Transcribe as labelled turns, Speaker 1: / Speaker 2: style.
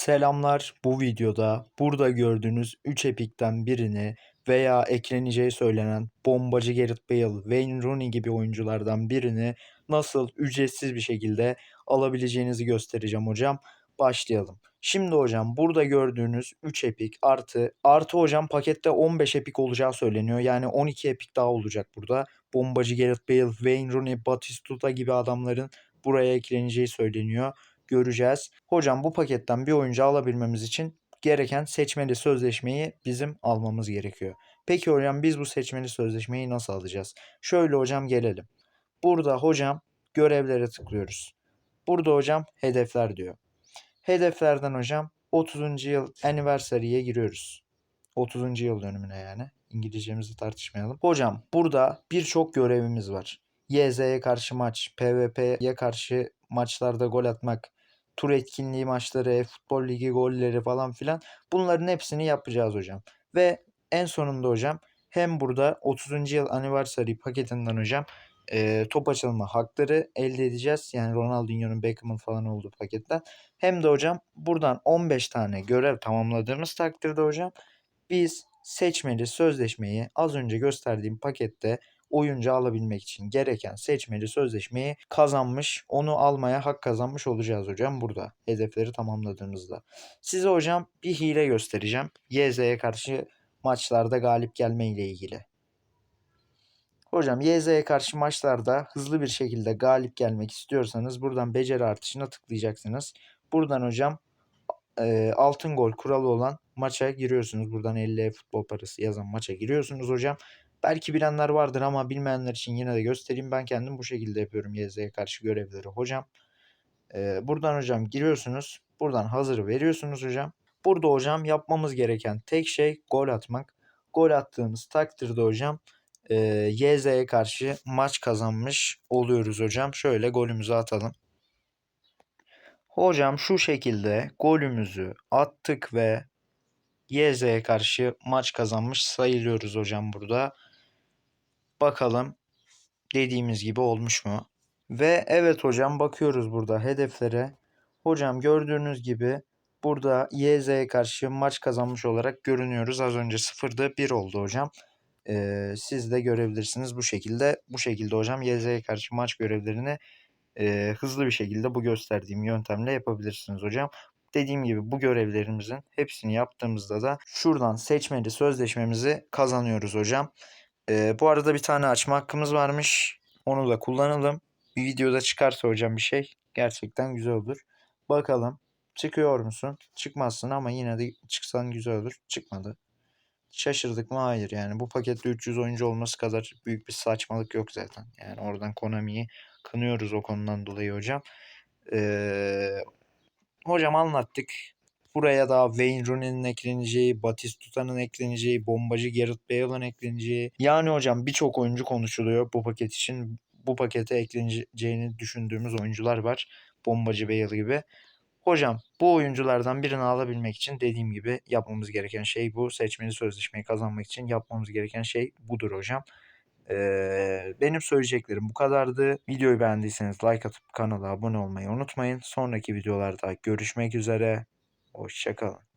Speaker 1: Selamlar. Bu videoda burada gördüğünüz 3 epikten birini veya ekleneceği söylenen bombacı Gareth Bale, Wayne Rooney gibi oyunculardan birini nasıl ücretsiz bir şekilde alabileceğinizi göstereceğim hocam. Başlayalım. Şimdi hocam burada gördüğünüz 3 epik artı artı hocam pakette 15 epik olacağı söyleniyor. Yani 12 epik daha olacak burada. Bombacı Gareth Bale, Wayne Rooney, Batistuta gibi adamların buraya ekleneceği söyleniyor göreceğiz. Hocam bu paketten bir oyuncu alabilmemiz için gereken seçmeli sözleşmeyi bizim almamız gerekiyor. Peki hocam biz bu seçmeli sözleşmeyi nasıl alacağız? Şöyle hocam gelelim. Burada hocam görevlere tıklıyoruz. Burada hocam hedefler diyor. Hedeflerden hocam 30. yıl anniversary'ye giriyoruz. 30. yıl dönümüne yani. İngilizcemizi tartışmayalım. Hocam burada birçok görevimiz var. YZ'ye karşı maç, PvP'ye karşı maçlarda gol atmak, tur etkinliği maçları, e-futbol ligi golleri falan filan bunların hepsini yapacağız hocam. Ve en sonunda hocam hem burada 30. yıl anniversary paketinden hocam e, top açılma hakları elde edeceğiz. Yani Ronaldinho'nun Beckham'ın falan olduğu paketten. Hem de hocam buradan 15 tane görev tamamladığımız takdirde hocam biz seçmeli sözleşmeyi az önce gösterdiğim pakette oyuncu alabilmek için gereken seçmeli sözleşmeyi kazanmış, onu almaya hak kazanmış olacağız hocam burada hedefleri tamamladığımızda. Size hocam bir hile göstereceğim. YZ'ye karşı maçlarda galip gelme ile ilgili. Hocam YZ'ye karşı maçlarda hızlı bir şekilde galip gelmek istiyorsanız buradan beceri artışına tıklayacaksınız. Buradan hocam e, altın gol kuralı olan maça giriyorsunuz. Buradan 50 futbol parası yazan maça giriyorsunuz hocam. Belki bilenler vardır ama bilmeyenler için yine de göstereyim. Ben kendim bu şekilde yapıyorum YZ'ye karşı görevleri hocam. Ee, buradan hocam giriyorsunuz. Buradan hazır veriyorsunuz hocam. Burada hocam yapmamız gereken tek şey gol atmak. Gol attığımız takdirde hocam e, YZ'ye karşı maç kazanmış oluyoruz hocam. Şöyle golümüzü atalım. Hocam şu şekilde golümüzü attık ve YZ'ye karşı maç kazanmış sayılıyoruz hocam burada. Bakalım dediğimiz gibi olmuş mu? Ve evet hocam bakıyoruz burada hedeflere. Hocam gördüğünüz gibi burada YZ'ye karşı maç kazanmış olarak görünüyoruz. Az önce 0'da 1 oldu hocam. Ee, siz de görebilirsiniz bu şekilde. Bu şekilde hocam YZ'ye karşı maç görevlerini e, hızlı bir şekilde bu gösterdiğim yöntemle yapabilirsiniz hocam. Dediğim gibi bu görevlerimizin hepsini yaptığımızda da şuradan seçmeli sözleşmemizi kazanıyoruz hocam. Ee, bu arada bir tane açma hakkımız varmış. Onu da kullanalım. Bir videoda çıkarsa hocam bir şey gerçekten güzel olur. Bakalım çıkıyor musun? Çıkmazsın ama yine de çıksan güzel olur. Çıkmadı. Şaşırdık mı? Hayır yani bu pakette 300 oyuncu olması kadar büyük bir saçmalık yok zaten. Yani oradan Konami'yi kınıyoruz o konudan dolayı hocam. Ee, hocam anlattık. Buraya da Wayne Rooney'nin ekleneceği, Batistuta'nın ekleneceği, bombacı Gareth Bale'ın ekleneceği. Yani hocam birçok oyuncu konuşuluyor bu paket için. Bu pakete ekleneceğini düşündüğümüz oyuncular var. Bombacı Bale gibi. Hocam bu oyunculardan birini alabilmek için dediğim gibi yapmamız gereken şey bu. Seçmeli sözleşmeyi kazanmak için yapmamız gereken şey budur hocam. Ee, benim söyleyeceklerim bu kadardı. Videoyu beğendiyseniz like atıp kanala abone olmayı unutmayın. Sonraki videolarda görüşmek üzere. Hoşçakalın.